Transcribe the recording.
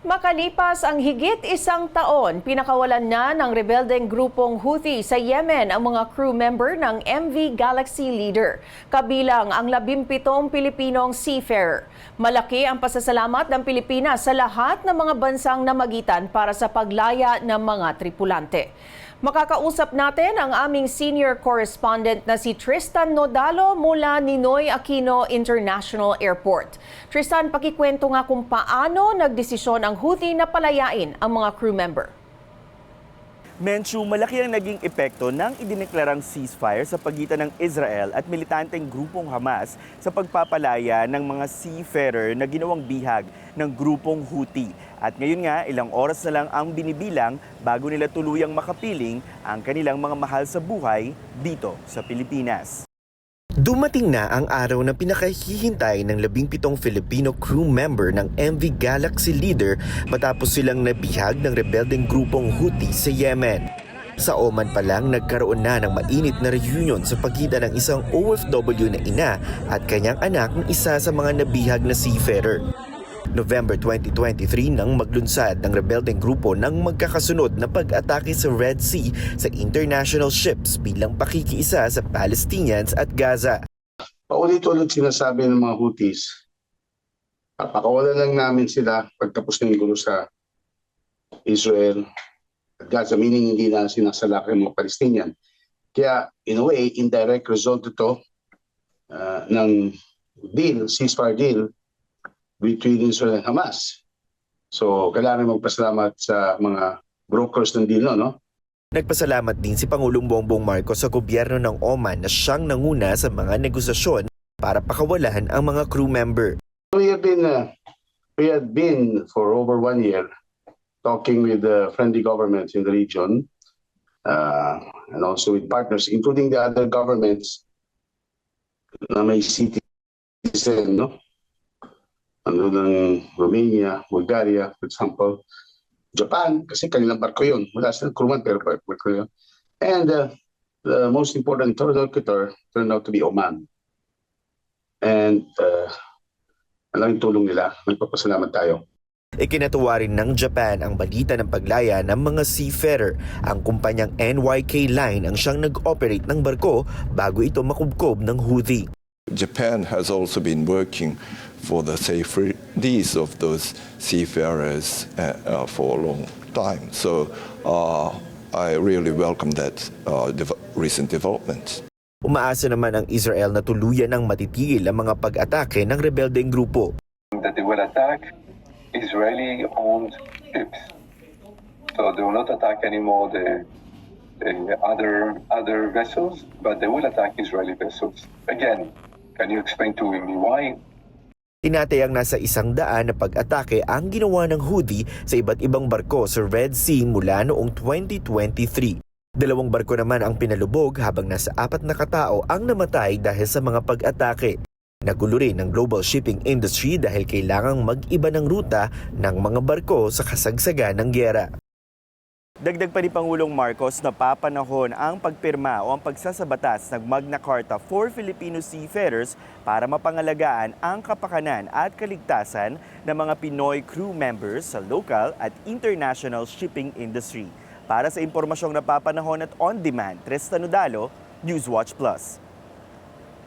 Makalipas ang higit isang taon, pinakawalan na ng rebeldeng grupong Houthi sa Yemen ang mga crew member ng MV Galaxy Leader, kabilang ang labimpitong Pilipinong seafarer. Malaki ang pasasalamat ng Pilipinas sa lahat ng mga bansang namagitan para sa paglaya ng mga tripulante. Makakausap natin ang aming senior correspondent na si Tristan Nodalo mula Ninoy Aquino International Airport. Tristan, pakikwento nga kung paano nagdesisyon ang Houthi na palayain ang mga crew member. Menchu, malaki ang naging epekto ng idineklarang ceasefire sa pagitan ng Israel at militanteng grupong Hamas sa pagpapalaya ng mga seafarer na ginawang bihag ng grupong Houthi. At ngayon nga, ilang oras na lang ang binibilang bago nila tuluyang makapiling ang kanilang mga mahal sa buhay dito sa Pilipinas. Dumating na ang araw na pinakahihintay ng labing pitong Filipino crew member ng MV Galaxy Leader matapos silang nabihag ng rebeldeng grupong Houthi sa Yemen. Sa Oman pa lang nagkaroon na ng mainit na reunion sa pagitan ng isang OFW na ina at kanyang anak ng isa sa mga nabihag na seafarer. November 2023 nang maglunsad ng rebeldeng grupo ng magkakasunod na pag-atake sa Red Sea sa international ships bilang pakikiisa sa Palestinians at Gaza. Paulit-ulit sinasabi ng mga Houthis, papakawalan lang namin sila pagtapos ng gulo sa Israel at Gaza, meaning hindi na sinasalaki ng mga Palestinian. Kaya, in a way, indirect result ito uh, ng deal, ceasefire deal between Israel and Hamas. So, kailangan magpasalamat sa mga brokers ng deal, no? Nagpasalamat din si Pangulong Bongbong Marcos sa gobyerno ng Oman na siyang nanguna sa mga negosasyon para pakawalan ang mga crew member. We have been, uh, we had been for over one year talking with the friendly governments in the region uh, and also with partners, including the other governments na may citizen, no? Ano ng Romania, Bulgaria, for example. Japan, kasi kanilang barko yun. Wala silang crewman, pero bar- barko yun. And uh, the most important interlocutor turned out to be Oman. And uh, ang tulong nila. Nagpapasalamat tayo. Ikinatuwa rin ng Japan ang balita ng paglaya ng mga seafarer. Ang kumpanyang NYK Line ang siyang nag-operate ng barko bago ito makubkob ng Houthi. Japan has also been working for the safe release of those seafarers uh, uh, for a long time. So uh, I really welcome that uh, dev- recent development. Umaasa naman ang Israel na tuluyan ng matitigil ang mga pag-atake ng rebeldeng grupo. that they will attack Israeli-owned ships. So they will not attack anymore the, the other other vessels, but they will attack Israeli vessels. Again, can you explain to me why? Tinatayang nasa isang daan na pag-atake ang ginawa ng Houthi sa iba't ibang barko sa Red Sea mula noong 2023. Dalawang barko naman ang pinalubog habang nasa apat na katao ang namatay dahil sa mga pag-atake. Nagulo rin ang global shipping industry dahil kailangang mag-iba ng ruta ng mga barko sa kasagsagan ng gyera. Dagdag pa ni Pangulong Marcos na papanahon ang pagpirma o ang pagsasabatas ng Magna Carta for Filipino seafarers para mapangalagaan ang kapakanan at kaligtasan ng mga Pinoy crew members sa local at international shipping industry. Para sa impormasyong napapanahon at on-demand, Tristan Udalo, Newswatch Plus.